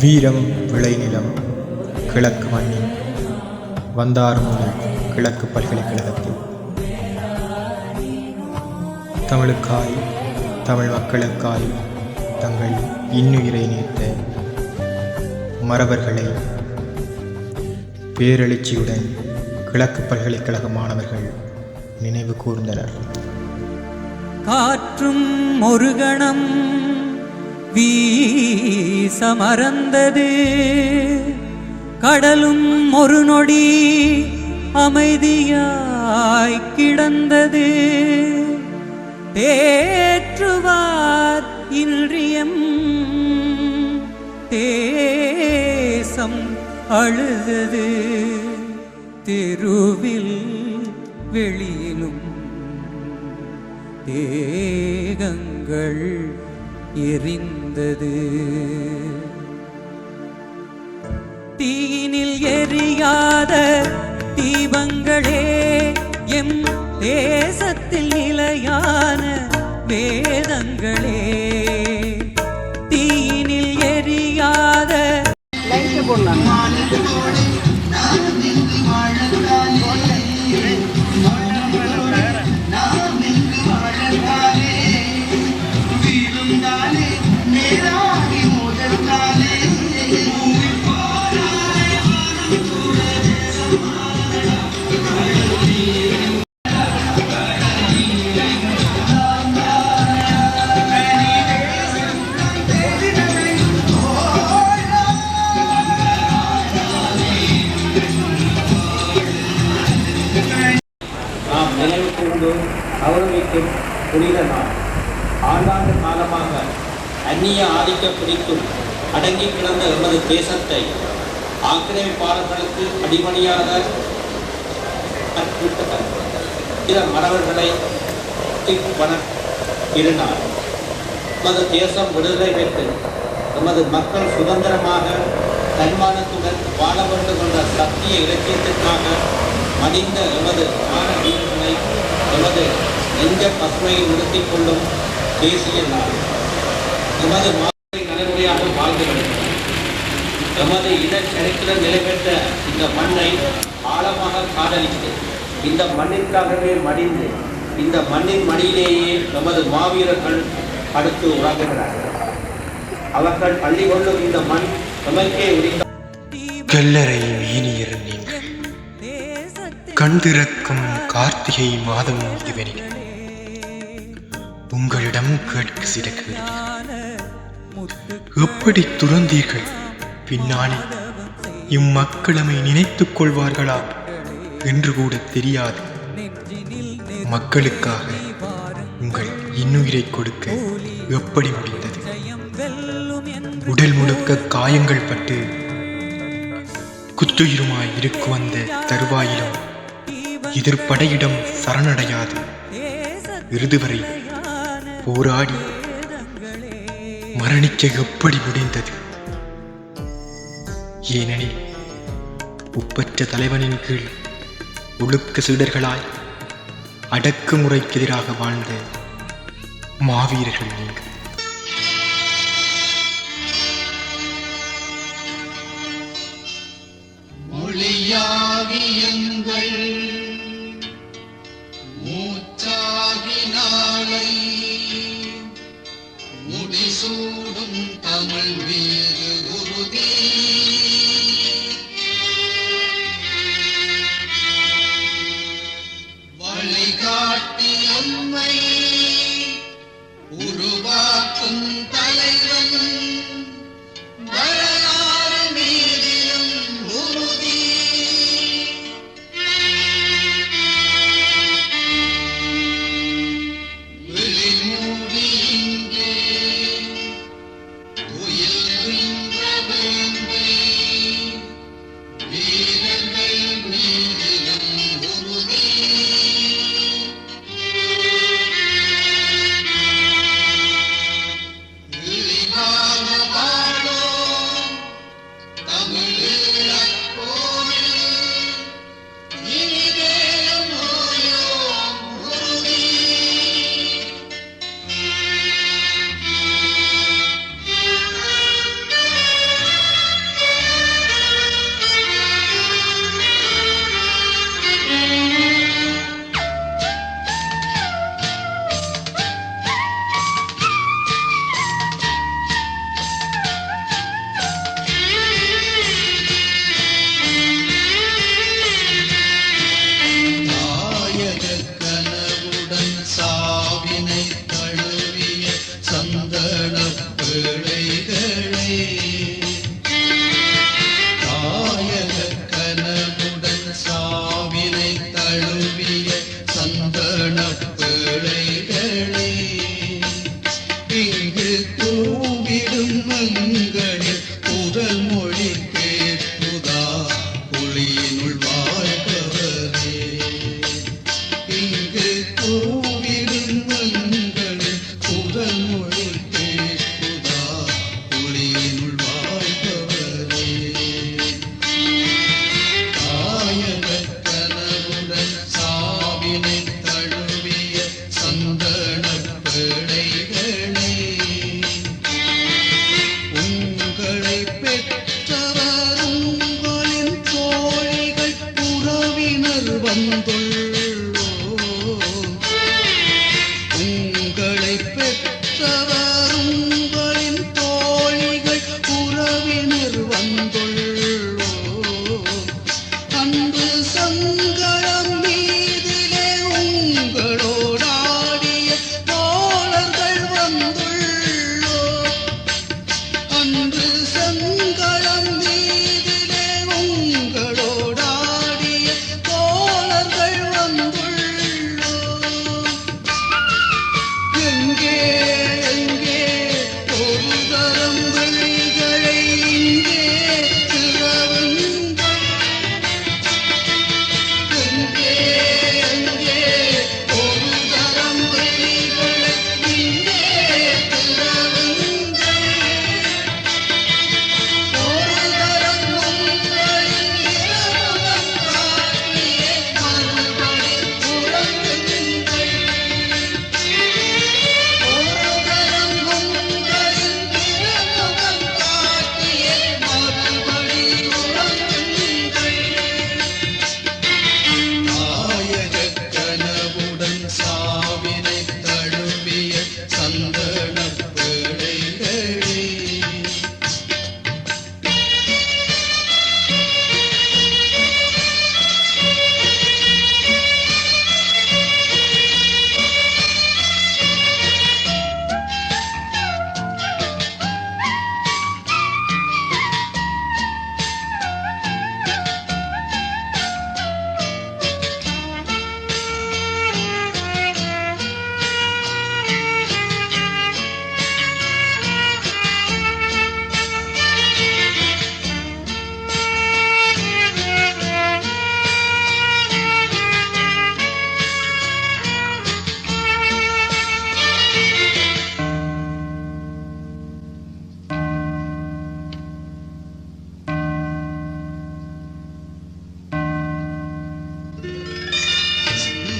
வீரம் விளைநிலம் கிழக்கு மண்ணின் வந்தாறுமுதல் கிழக்கு பல்கலைக்கழகத்தில். தமிழுக்காய் தமிழ் மக்களுக்காய் தங்கள் இன்னுயிரை நீத்த மறவர்களை பேரெழுச்சியுடன் கிழக்கு பல்கலைக்கழக மாணவர்கள் நினைவு கூர்ந்தனர். காற்றும் ஒரு கணம் வீசமறந்தது. கடலும் ஒரு நொடி அமைதியாய் கிடந்தது. தேற்றுவார் இன்றியம் தேசம் அழுதது. தெருவில் வெளியிலும் தேகங்கள் எரிந்த எரிந்தது தீயினில் எரியாத தீபங்களே எம் தேசத்தில் நிலையான வேதங்களே. தீயினில் எரியாத லைட்டு போடலாம். ஆதிக்க பிடிக்கும். அடங்கி கிடந்த எமது தேசத்தை ஆக்கிரமிப்பாளர்களுக்கு அடிமணியாக பிற சில மறவர்களை வன தேசம் விடுதலை பெற்று எமது மக்கள் சுதந்திரமாக தன்மானத்துடன் வாழ வேண்டும் என்ற சத்திய இலக்கியத்திற்காக மடிந்த எமது மான வீரர்களை எமது நெஞ்ச பசுமையை நிறுத்திக் கொள்ளும் தேசிய நாள். எமது நிம்மதியாக வாழ்ந்து வருகிறது எமது இனச்சரித்திரம் நிலைபெற்ற இந்த மண்ணை ஆழமாக காதலித்து இந்த மண்ணிற்காகவே மடிந்து இந்த மண்ணின் மடியிலேயே நமது மாவீரர்கள் அடுத்து உறங்குகிறார்கள். அவர்கள் பள்ளி கொள்ளும் இந்த மண் நமக்கே உரித்த கல்லறை மேனியர் நீங்கள் கண் திறக்கும் கார்த்திகை மாதம் இதுவெனில் உங்களிடம் கேட்க சில கேள்வி எப்படி துறந்தீர்கள்? பின்னாலே இம்மக்களமை நினைத்துக் கொள்வார்களா? என்று கூட தெரியாது. மக்களுக்காக உங்கள் இன்னுயிரை கொடுக்க எப்படி முடிந்தது? உடல் முழுக்க காயங்கள் பட்டு குத்துயிருமாய் இருக்கு வந்த தருவாயிலும் எதிர்ப்படையிடம் சரணடையாது. இறுதி போராடி மரணிக்க எப்படி முடிந்தது? ஏனெனில் ஒப்பற்ற தலைவனின் கீழ் ஒழுக்க சீடர்களாய் அடக்குமுறைக்கு எதிராக வாழ்ந்த மாவீரர்கள் நீங்கள். வழிகாட்டி அம்மை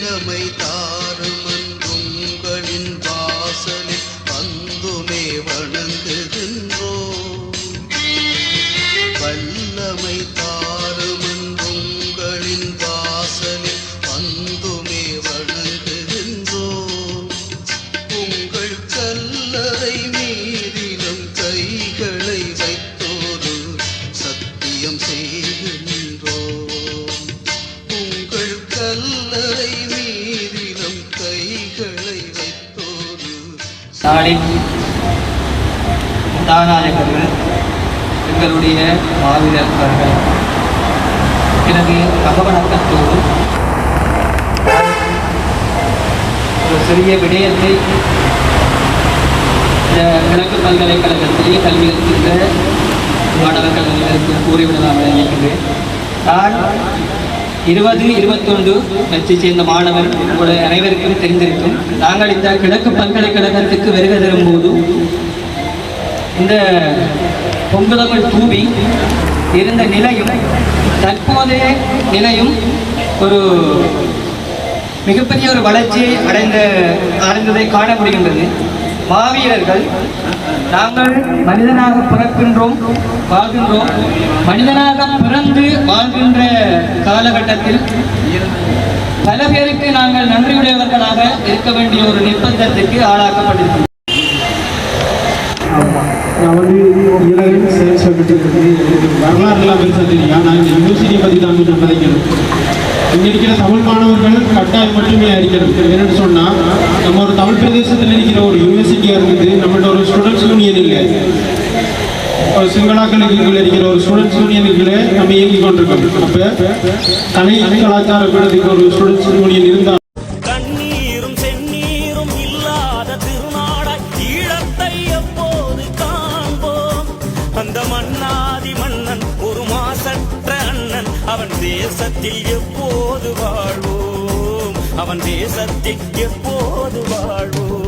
கண்ணமை தான் தானாயகர்கள் எங்களுடைய மாவீரர்கள் எனது தகவணக்கத்தோடு ஒரு சிறிய விடயத்தை கிழக்கு பல்கலைக்கழகத்திலே கல்வி இருக்கின்ற மாணவர்கள் அனைவருக்கு கூறிவிடலாம் என நினைக்கின்றேன். நான் இருபது இருபத்தொன்று வச்சு சேர்ந்த மாணவர் உங்களுடைய அனைவருக்கும் தெரிந்திருக்கும். நாங்கள் இந்த கிழக்கு பல்கலைக்கழகத்துக்கு வருகை தரும்போது இந்த பொங்கலங்கள் தூவி இருந்த நிலையும் தற்போதைய நிலையும் ஒரு மிகப்பெரிய ஒரு வளர்ச்சியை அடைந்த அடைந்ததை காண முடிகின்றது. மாவீரர்கள் நாங்கள் மனிதனாக பிறக்கின்றோம் வாழ்கின்றோம். மனிதனாக பிறந்து வாழ்கின்ற காலகட்டத்தில் பல பேருக்கு நாங்கள் நன்றியுடையவர்களாக இருக்க வேண்டிய ஒரு நிர்பந்தத்துக்கு ஆளாக்கப்பட்டிருக்கிறோம் நான் வந்து இளவில் சேல்ஸ் சொல்லிட்டு வரலாறுலாம் பெருசாக தெரியும் நான் இந்த யூனிவர்சிட்டியை பற்றி தான் கொஞ்சம் கதைக்கணும் இங்கே இருக்கிற தமிழ் மாணவர்கள் கட்டாயம் மட்டுமே அறிக்கணும் என்னென்னு சொன்னால் நம்ம ஒரு தமிழ் பிரதேசத்தில் இருக்கிற ஒரு யூனிவர்சிட்டியாக இருக்குது நம்மள்ட்ட ஒரு ஸ்டூடெண்ட்ஸ் யூனியன் இல்லை ஒரு சிங்களாக்களுக்கு இருக்கிற ஒரு ஸ்டூடெண்ட்ஸ் யூனியனுக்குள்ளே நம்ம இயங்கி கொண்டிருக்கோம். அப்போ கலை கலாச்சார பீடத்துக்கு ஒரு ஸ்டூடெண்ட்ஸ் யூனியன் இருந்தால் தேசத்தில் எப்போது வாழ்வோம்? அவன் தேசத்தில் எப்போது வாழ்வோம்?